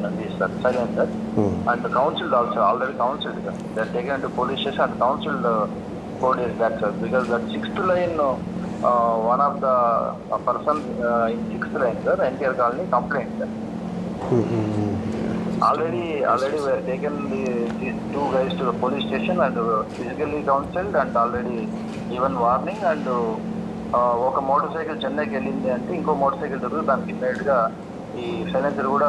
sir and counsel also already counselled sir. They're taken to police station and counselled four days back sir because that sixth line one of the person in sixth line sir NTR colony complaint sir the police station and uh, physically counseled and already given warning and uh, ఒక motor cycle చెన్నైకి వెళ్ళింది అంటే ఇంకో motor cycle దొరికి దానికి ఇమ్మీడియట్గా ఈ silencer కూడా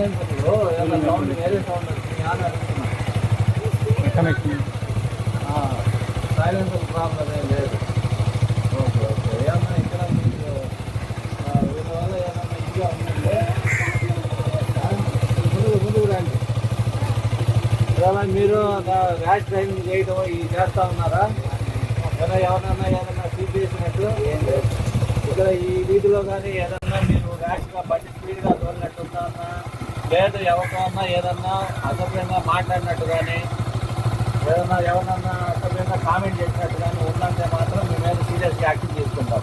సైలెన్సర్లో ఏదైనా సౌండ్ వేరే సౌండ్ వచ్చింది అని అడుగుతున్నా సైలెన్సర్ ప్రాబ్లం ఏం లేదు ఓకే ఓకే ఏమన్నా ఇక్కడ మీకు ఆ, వీళ్ళ వల్ల ఏమన్నా ఇదిగా ఉందంటే ఆ, ముందుకు ముందుకు రండి ఇలా మీరు ర్యాష్ డ్రైవింగ్ చేయడం ఇది చేస్తా ఉన్నారా ఏదైనా ఎవరన్నా ఏదన్నా సీట్ చేసినట్టు ఏం లేదు ఇక్కడ ఈ వీధిలో కానీ ఏదన్నా మీరు ర్యాష్గా బండి స్పీడ్గా తోలినట్టు ఉందన్నా లేదు ఎవరికన్నా ఏదన్నా అసభ్యంగా మాట్లాడినట్టు కానీ ఏదన్నా ఎవరన్నా అసభ్యంగా కామెంట్ చేసినట్టు కానీ ఉందంటే మాత్రం మీ మీద సీరియస్గా యాక్షన్ తీసుకుంటాం.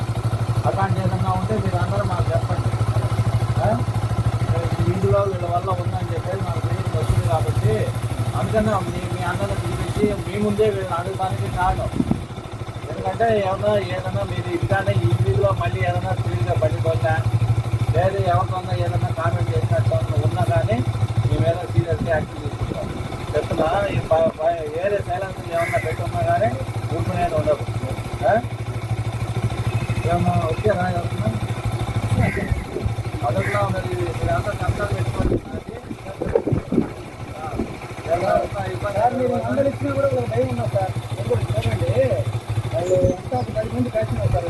అలాంటి ఏదన్నా ఉంటే మీరు అందరూ మాకు చెప్పండి. వీధిలో వీళ్ళ వల్ల ఉందని చెప్పేసి మాకు తెలియదు వచ్చింది కాబట్టి అందుకనే మీ మీ అందరిని పిలిపించి మీ ముందే వీళ్ళని అడగడానికి కారణం. ఎందుకంటే ఏమన్నా ఏదైనా మీరు ఇదిగానే ఈ వీధిలో మళ్ళీ ఏదైనా స్పీడ్గా పడిపోతా లేదు ఎవరికన్నా ఏదైనా కామెంట్ చేసినట్టు ఉన్నా కానీ మీ మీద సీరియస్గా యాక్టివ్ తీసుకుంటాం. చెప్తున్నా ఈ ప- వేరే సైలెన్స్ ఏమన్నా పెట్టున్నా కానీ ఊరుకునేది ఉండదు. ఆ? ఏమన్నా ఓకేనా ఏమన్నా మొదట్లో మరి మీరంతా కష్టాలు పెట్టుకోండి. సార్ మీరు అందరు ఇచ్చినా కూడా ఒక భయం ఉన్నా సార్. ఎందుకు? చూడండి వాళ్ళు ఎంత పది మంది కలిసి సార్.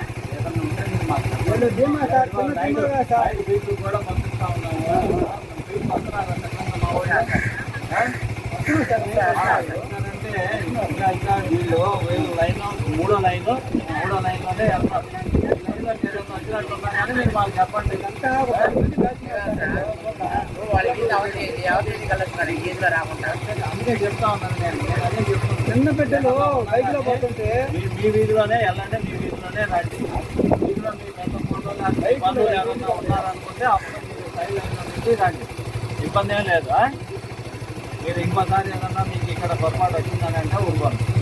కూడా పంపిస్తా ఉన్నాము వీళ్ళు వీళ్ళు వీళ్ళు లైన్ మూడో లైన్ మూడో లైన్లోనే వెళ్తారు కానీ మీరు మాకు చెప్పండి అందుకే చెప్తా ఉన్నాను నేను అదే చిన్న బిడ్డలు బైక్లో పోతుంటే మీ మీ వీధిలోనే వెళ్ళండి మీ వీధిలోనే రండి వీధిలో మీ ఉన్నారనుకుంటే నుంచి ఇబ్బంది ఏం లేదు మీరు ఇంకోసారి ఏదన్నా మీకు ఇక్కడ పొరపాటు వచ్చిందని అంటే ఊరుకోండి.